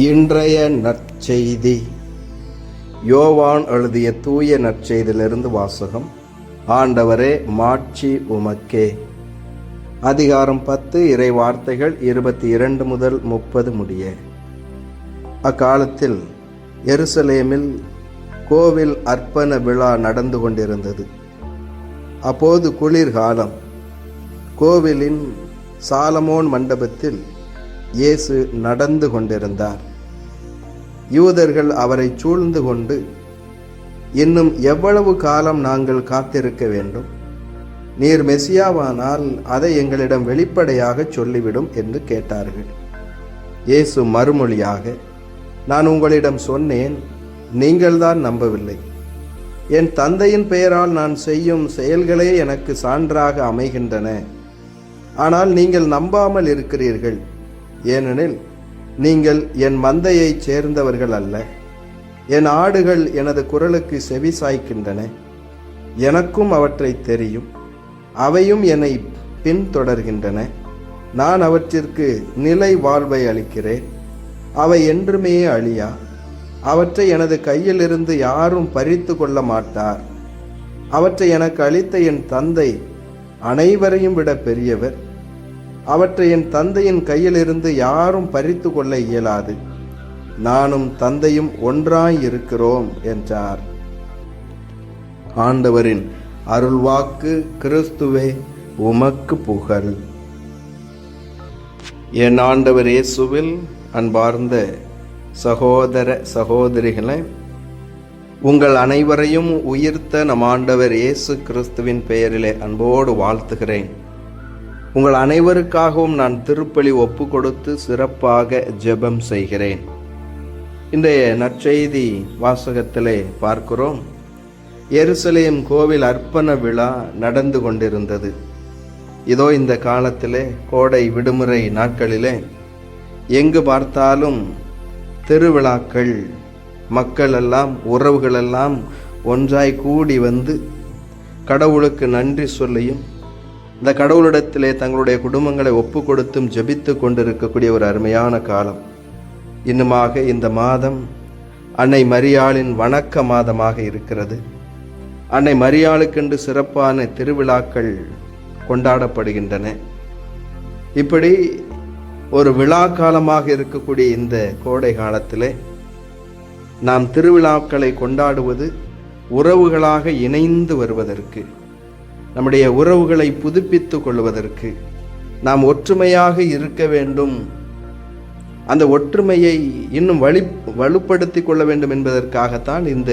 இன்றைய நற்செய்தி. யோவான் எழுதிய தூய நற்செய்தியிலிருந்து வாசகம். ஆண்டவரே மாட்சி உமக்கே. அதிகாரம் பத்து இறை வார்த்தைகள் இருபத்தி இரண்டு முதல் முப்பது முடிய. அக்காலத்தில் எருசலேமில் கோவில் அர்ப்பண விழா நடந்து கொண்டிருந்தது. அப்போது குளிர்காலம் கோவிலின் சாலமோன் மண்டபத்தில் இயேசு நடந்து கொண்டிருந்தார். யூதர்கள் அவரை சூழ்ந்து கொண்டு இன்னும் எவ்வளவு காலம் நாங்கள் காத்திருக்க வேண்டும்? நீர் மெசியாவானால் அதை எங்களிடம் வெளிப்படையாக சொல்லிவிடும் என்று கேட்டார்கள். இயேசு மறுமொழியாக நான் உங்களிடம் சொன்னேன் நீங்கள்தான் நம்பவில்லை. என் தந்தையின் பெயரால் நான் செய்யும் செயல்களே எனக்கு சான்றாக அமைகின்றன. ஆனால் நீங்கள் நம்பாமல் இருக்கிறீர்கள். ஏனெனில் நீங்கள் என் மந்தையைச் சேர்ந்தவர்கள் அல்ல. என் ஆடுகள் எனது குரலுக்கு செவி சாய்க்கின்றன. எனக்கும் அவற்றை தெரியும். அவையும் என்னை பின்தொடர்கின்றன. நான் அவற்றிற்கு நிலை வாழ்வை அளிக்கிறேன். அவை என்றுமே அழியா. அவற்றை எனது கையிலிருந்து யாரும் பறித்து கொள்ள மாட்டார். அவற்றை எனக்கு அளித்த என் தந்தை அனைவரையும் விட பெரியவர். அவற்றை என் தந்தையின் கையிலிருந்து யாரும் பறித்து கொள்ள இயலாது. நானும் தந்தையும் ஒன்றாய் இருக்கிறோம் என்றார். ஆண்டவரின் அருள்வாக்கு கிறிஸ்துவே உமக்கு புகழ். என் ஆண்டவர் இயேசுவில் அன்பார்ந்த சகோதர சகோதரிகளை உங்கள் அனைவரையும் உயிர்த்த நம் ஆண்டவர் இயேசு கிறிஸ்துவின் பெயரிலே அன்போடு வாழ்த்துகிறேன். உங்கள் அனைவருக்காகவும் நான் திருப்பலி ஒப்பு கொடுத்து சிறப்பாக ஜெபம் செய்கிறேன். இன்றைய நற்செய்தி வாசகத்திலே பார்க்கிறோம். எருசலேம் கோவில் அர்ப்பண விழா நடந்து கொண்டிருந்தது. இதோ இந்த காலத்திலே கோடை விடுமுறை நாட்களிலே எங்கு பார்த்தாலும் திருவிழாக்கள் மக்கள் எல்லாம் ஒன்றாய் கூடி வந்து கடவுளுக்கு நன்றி சொல்லியும் இந்த கடவுளிடத்திலே தங்களுடைய குடும்பங்களை ஒப்பு கொடுத்தும் ஜெபித்து கொண்டிருக்கக்கூடிய ஒரு அருமையான காலம். இன்னுமாக இந்த மாதம் அன்னை மரியாளின் வணக்க மாதமாக இருக்கிறது. அன்னை மரியாளுக்கென்று சிறப்பான திருவிழாக்கள் கொண்டாடப்படுகின்றன. இப்படி ஒரு விழா காலமாக இருக்கக்கூடிய இந்த கோடை காலத்திலே நாம் திருவிழாக்களை கொண்டாடுவது உறவுகளாக இணைந்து வருவதற்கு நம்முடைய உறவுகளை புதுப்பித்து கொள்வதற்கு நாம் ஒற்றுமையாக இருக்க வேண்டும். அந்த ஒற்றுமையை இன்னும் வலி வலுப்படுத்திக் கொள்ள வேண்டும் என்பதற்காகத்தான் இந்த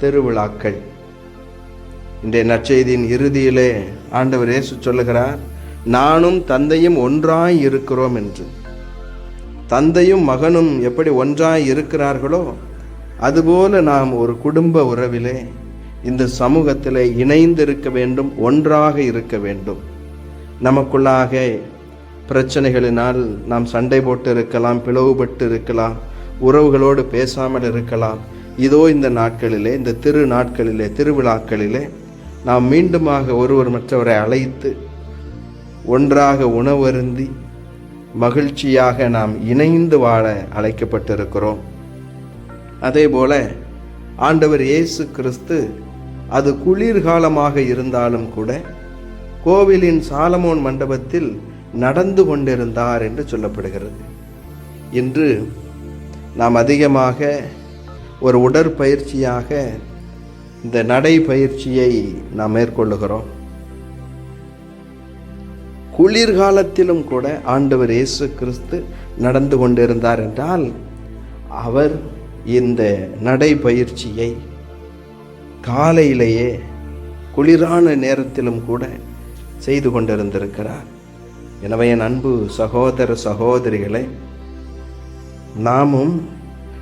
திருவிழாக்கள். இன்றைய நற்செய்தியின் இறுதியிலே ஆண்டவர் இயேசு சொல்லுகிறார் நானும் தந்தையும் ஒன்றாய் இருக்கிறோம் என்று. தந்தையும் மகனும் எப்படி ஒன்றாய் இருக்கிறார்களோ அதுபோல நாம் ஒரு குடும்ப உறவிலே இந்த சமூகத்தில் இணைந்து இருக்க வேண்டும் ஒன்றாக இருக்க வேண்டும். நமக்குள்ளாக பிரச்சனைகளினால் நாம் சண்டை போட்டு இருக்கலாம் பிளவுபட்டு இருக்கலாம் உறவுகளோடு பேசாமல் இருக்கலாம். இதோ இந்த நாட்களிலே இந்த திரு நாட்களிலே திருவிழாக்களிலே நாம் மீண்டுமாக ஒருவர் மற்றவரை அழைத்து ஒன்றாக உணவருந்தி மகிழ்ச்சியாக நாம் இணைந்து வாழ அழைக்கப்பட்டிருக்கிறோம். அதே போல ஆண்டவர் இயேசு கிறிஸ்து அது குளிர்காலமாக இருந்தாலும் கூட கோவிலின் சாலமோன் மண்டபத்தில் நடந்து கொண்டிருந்தார் என்று சொல்லப்படுகிறது. இன்று நாம் அதிகமாக ஒரு உடற்பயிற்சியாக இந்த நடைப்பயிற்சியை நாம் மேற்கொள்ளுகிறோம். குளிர்காலத்திலும் கூட ஆண்டவர் இயேசு கிறிஸ்து நடந்து கொண்டிருந்தார் என்றால் அவர் இந்த நடைப்பயிற்சியை காலையிலேயே குளிரான நேரத்திலும் கூட செய்து கொண்டிருந்திருக்கிறார். எனவே என் அன்பு சகோதர சகோதரிகளை நாமும்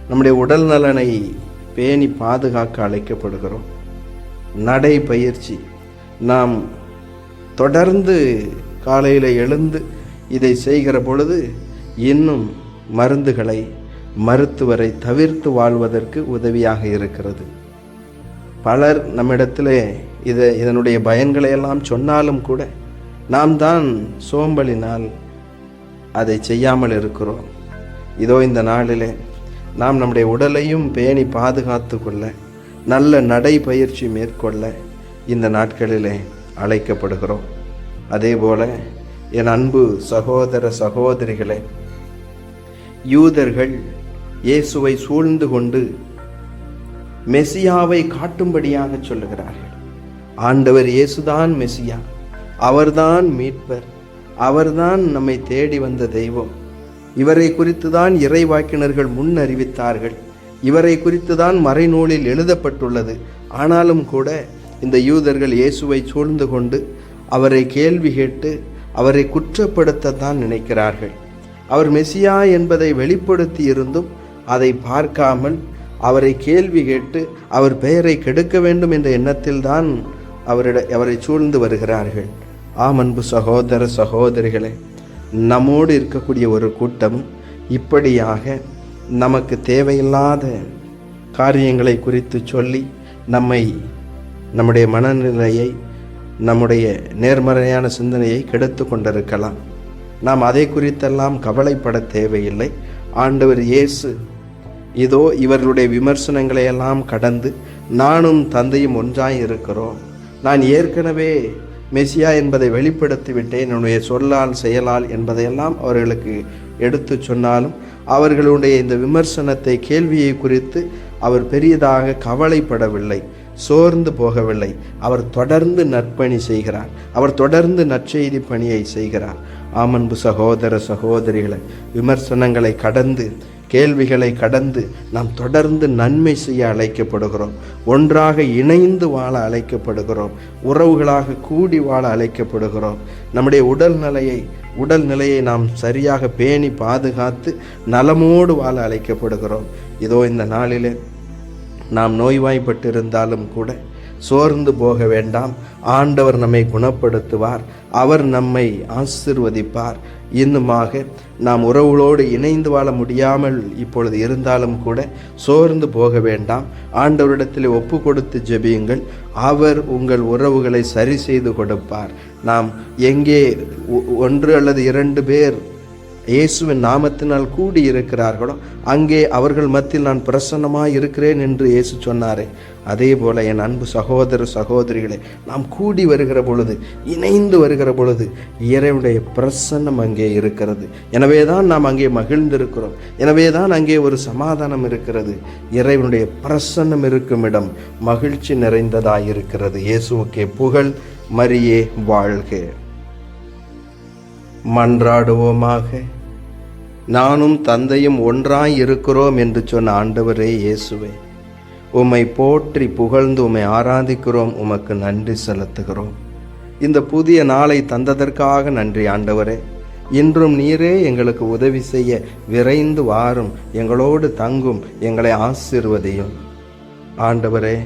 நம்முடைய உடல் நலனை பேணி பாதுகாக்க அழைக்கப்படுகிறோம். நடைப்பயிற்சி நாம் தொடர்ந்து காலையில் எழுந்து இதை செய்கிற பொழுது இன்னும் மருந்துகளை மருத்துவரை தவிர்த்து வாழ்வதற்கு உதவியாக இருக்கிறது. பலர் நம்மிடத்திலே இதை இதனுடைய பயன்களை எல்லாம் சொன்னாலும் கூட நாம் தான் சோம்பலினால் அதை செய்யாமல் இருக்கிறோம். இதோ இந்த நாளிலே நாம் நம்முடைய உடலையும் பேணி பாதுகாத்து கொள்ள நல்ல நடைபயிற்சி மேற்கொள்ள இந்த நாட்களிலே அழைக்கப்படுகிறோம். அதே போல என் அன்பு சகோதர சகோதரிகளே யூதர்கள் இயேசுவை சூழ்ந்து கொண்டு மெசியாவை காட்டும்படியாக சொல்லுகிறார்கள். ஆண்டவர் இயேசுதான் மெசியா. அவர்தான் மீட்பர். அவர்தான் நம்மை தேடி வந்த தெய்வம். இவரை குறித்து தான் இறைவாக்கினர்கள் முன் அறிவித்தார்கள். இவரை குறித்து தான் மறைநூலில் எழுதப்பட்டுள்ளது. ஆனாலும் கூட இந்த யூதர்கள் இயேசுவை சூழ்ந்து கொண்டு அவரை கேள்வி கேட்டு அவரை குற்றப்படுத்தத்தான் நினைக்கிறார்கள். அவர் மெசியா என்பதை வெளிப்படுத்தி இருந்தும் அதை பார்க்காமல் அவரை கேள்வி கேட்டு அவர் பெயரை கெடுக்க வேண்டும் என்ற எண்ணத்தில்தான் அவரிட அவரை சூழ்ந்து வருகிறார்கள். ஆம் அன்பு சகோதர சகோதரிகளே நம்மோடு இருக்கக்கூடிய ஒரு கூட்டம் இப்படியாக நமக்கு தேவையில்லாத காரியங்களை குறித்து சொல்லி நம்மை நம்முடைய மனநிலையை நம்முடைய நேர்மறையான சிந்தனையை கெடுத்து கொண்டிருக்கலாம். நாம் அதை குறித்தெல்லாம் கவலைப்பட தேவையில்லை. ஆண்டவர் இயேசு இதோ இவர்களுடைய விமர்சனங்களை எல்லாம் கடந்து நானும் தந்தையும் ஒன்றாய் இருக்கிறோம் நான் ஏற்கனவே மெசியா என்பதை வெளிப்படுத்திவிட்டேன். என்னுடைய சொல்லால் செயலால் என்பதையெல்லாம் அவர்களுக்கு எடுத்து சொன்னாலும் அவர்களுடைய இந்த விமர்சனத்தை கேள்வியை குறித்து அவர் பெரியதாக கவலைப்படவில்லை சோர்ந்து போகவில்லை. அவர் தொடர்ந்து நற்பணி செய்கிறார். அவர் தொடர்ந்து நற்செய்தி பணியை செய்கிறார். ஆமன்பு சகோதர சகோதரிகளை விமர்சனங்களை கடந்து கேள்விகளை கடந்து நாம் தொடர்ந்து நன்மை செய்ய அழைக்கப்படுகிறோம். ஒன்றாக இணைந்து வாழ அழைக்கப்படுகிறோம். உறவுகளாக கூடி வாழ அழைக்கப்படுகிறோம். நம்முடைய உடல் உடல்நிலையை உடல் நிலையை நாம் சரியாக பேணி பாதுகாத்து நலமோடு வாழ அழைக்கப்படுகிறோம். இதோ இந்த நாளிலே நாம் நோய்வாய்ப்பட்டிருந்தாலும் கூட சோர்ந்து போக வேண்டாம். ஆண்டவர் நம்மை குணப்படுத்துவார். அவர் நம்மை ஆசிர்வதிப்பார். இன்னுமாக நாம் உறவுகளோடு இணைந்து வாழ முடியாமல் இப்பொழுது இருந்தாலும் கூட சோர்ந்து போக வேண்டாம். ஆண்டவரிடத்தில் ஒப்பு கொடுத்து ஜெபியுங்கள். அவர் உங்கள் உறவுகளை சரி செய்து கொடுப்பார். நாம் எங்கே ஒ- ஒன்று அல்லது இரண்டு பேர் இயேசுவின் நாமத்தினால் கூடி இருக்கிறார்களோ அங்கே அவர்கள் மத்தியில் நான் பிரசன்னமாக இருக்கிறேன் என்று இயேசு சொன்னாரே. அதே போல என் அன்பு சகோதர சகோதரிகளே நாம் கூடி வருகிற பொழுது இணைந்து வருகிற பொழுது இறைவனுடைய பிரசன்னம் அங்கே இருக்கிறது. எனவே தான் நாம் அங்கே மகிழ்ந்திருக்கிறோம். எனவே தான் அங்கே ஒரு சமாதானம் இருக்கிறது. இறைவனுடைய பிரசன்னம் இருக்கும் இடம் மகிழ்ச்சி நிறைந்ததாக இருக்கிறது. இயேசுவுக்கே புகழ் மரியே வாழ்க. மன்றாடுவோமாக. நானும் தந்தையும் ஒன்றாய் இருக்கிறோம் என்று சொன்ன ஆண்டவரே இயேசுவே உம்மை போற்றி புகழ்ந்து உம்மை ஆராதிக்கிறோம் உமக்கு நன்றி செலுத்துகிறோம். இந்த புதிய நாளை தந்ததற்காக நன்றி ஆண்டவரே. இன்றும் நீரே எங்களுக்கு உதவி செய்ய விரைந்து வாரும் எங்களோடு தங்கும் எங்களை ஆசிர்வதையும். ஆண்டவரே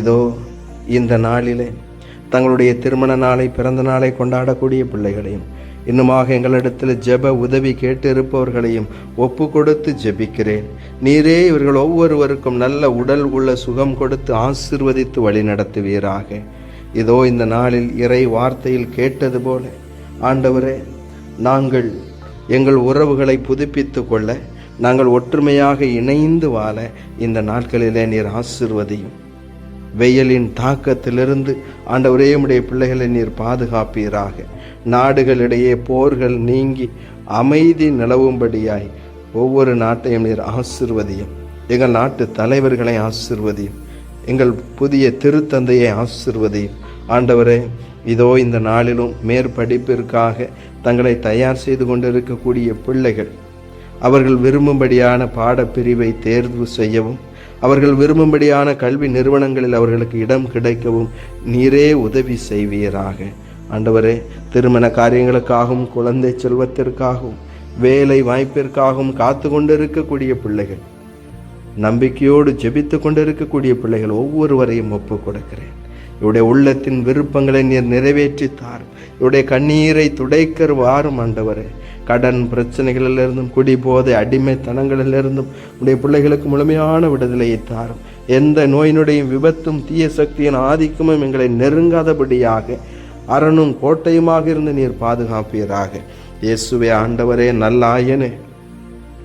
இதோ இந்த நாளிலே தங்களுடைய திருமண நாளை பிறந்த நாளை கொண்டாடக்கூடிய பிள்ளைகளையும் இன்னுமாக எங்களிடத்தில் ஜெப உதவி கேட்டு இருப்பவர்களையும் ஒப்பு கொடுத்து ஜெபிக்கிறேன். நீரே இவர்கள் ஒவ்வொருவருக்கும் நல்ல உடல் உள்ள சுகம் கொடுத்து ஆசிர்வதித்து வழிநடத்துவீராக இதோ இந்த நாளில் இறை வார்த்தையில் கேட்டது போல ஆண்டவரே நாங்கள் எங்கள் உறவுகளை புதுப்பித்து கொள்ள நாங்கள் ஒற்றுமையாக இணைந்து வாழ இந்த நாட்களிலே நீர் ஆசிர்வதியும். வெயிலின் தாக்கத்திலிருந்து ஆண்டவரே உடைய பிள்ளைகளை நீர் பாதுகாப்பீராக. நாடுகளிடையே போர்கள் நீங்கி அமைதி நிலவும்படியாய் ஒவ்வொரு நாட்டையும் நீர் ஆசிர்வதியும். எங்கள் நாட்டு தலைவர்களை ஆசிர்வதியும். எங்கள் புதிய திருத்தந்தையை ஆசிர்வதியும். ஆண்டவரே இதோ இந்த நாளிலும் மேற்படிப்பிற்காக தங்களை தயார் செய்து கொண்டிருக்கக்கூடிய பிள்ளைகள் அவர்கள் விரும்பும்படியான பாடப்பிரிவை தேர்வு செய்யவும் அவர்கள் விரும்பும்படியான கல்வி நிறுவனங்களில் அவர்களுக்கு இடம் கிடைக்கவும் நீரே உதவி செய்வீராக. ஆண்டவரே திருமண காரியங்களுக்காகவும் குழந்தை செல்வத்திற்காகவும் வேலை வாய்ப்பிற்காகவும் காத்து கொண்டிருக்கக்கூடிய பிள்ளைகள் நம்பிக்கையோடு ஜெபித்து கொண்டிருக்கக்கூடிய பிள்ளைகள் ஒவ்வொருவரையும் ஒப்பு கொடுக்கிறேன். இவருடைய உள்ளத்தின் விருப்பங்களை நீர் நிறைவேற்றித்தார். இவருடைய கண்ணீரை துடைக்கர் வாரும் ஆண்டவரே. கடன் பிரச்சனைகளிலிருந்தும் குடி போதை அடிமைத்தனங்களிலிருந்தும் உடைய பிள்ளைகளுக்கு முழுமையான விடுதலையை தாரும். எந்த நோயினுடையும் விபத்தும் தீய சக்தியின் ஆதிக்கமும் எங்களை நெருங்காதபடியாக அரணும் கோட்டையுமாக இருந்து நீர் பாதுகாப்பீராக. இயேசுவே ஆண்டவரே நல்லாயனே.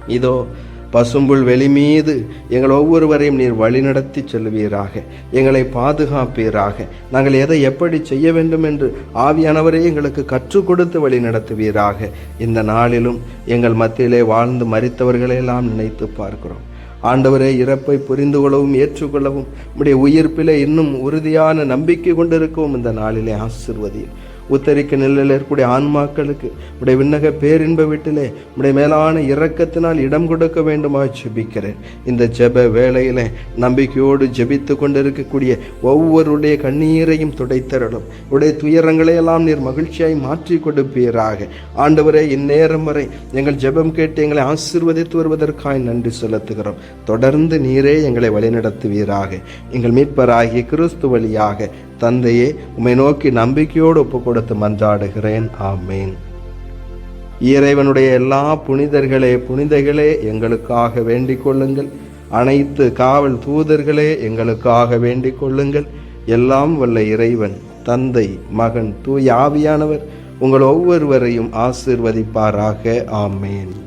இதோ பசும்புல் வெளி மீது எங்கள் ஒவ்வொருவரையும் நீர் வழிநடத்தி செல்வீராக. எங்களை பாதுகாப்பீராக. நாங்கள் எதை எப்படி செய்ய வேண்டும் என்று ஆவியானவரே எங்களுக்கு கற்றுக் கொடுத்து வழி நடத்துவீராக இந்த நாளிலும் எங்கள் மத்தியிலே வாழ்ந்து மறித்தவர்களையெல்லாம் நினைத்து பார்க்கிறோம். ஆண்டவரே இறப்பை புரிந்து கொள்ளவும் ஏற்றுக்கொள்ளவும் உடைய உயிர்ப்பிலே இன்னும் உறுதியான நம்பிக்கை கொண்டிருக்கவும் இந்த நாளிலே ஆசிர்வதியும் உத்தரிக்க நிலையில் இருக்கக்கூடிய ஆன்மாக்களுக்கு உடைய விண்ணக பேரின்ப வீட்டிலே உடைய மேலான இரக்கத்தினால் இடம் கொடுக்க வேண்டுமா ஜெபிக்கிறேன். இந்த ஜெப வேளையிலே நம்பிக்கையோடு ஜெபித்து கொண்டிருக்கக்கூடிய ஒவ்வொருடைய கண்ணீரையும் துடைத்தரலும் உடைய துயரங்களை எல்லாம் நீர் மகிழ்ச்சியாய் மாற்றி கொடுப்பீராக. ஆண்டவரே இந்நேரம் வரை எங்கள் ஜெபம் கேட்டு எங்களை ஆசிர்வதித்து வருவதற்காய் நன்றி செலுத்துகிறோம். தொடர்ந்து நீரே எங்களை வழிநடத்துவீராக. எங்கள் மீட்பராகிய கிறிஸ்து வழியாக. தந்தையே உம்மை நோக்கி நம்பிக்கையோடு ஒப்பு கொடுத்து மன்றாடுகிறேன். ஆமேன். இறைவனுடைய எல்லா புனிதர்களே புனிதைகளே எங்களுக்காக வேண்டிக் கொள்ளுங்கள். அனைத்து காவல் தூதர்களே எங்களுக்காக வேண்டிக் கொள்ளுங்கள். எல்லாம் வல்ல இறைவன் தந்தை மகன் தூய் ஆவியானவர் உங்கள் ஒவ்வொருவரையும் ஆசிர்வதிப்பாராக. ஆமேன்.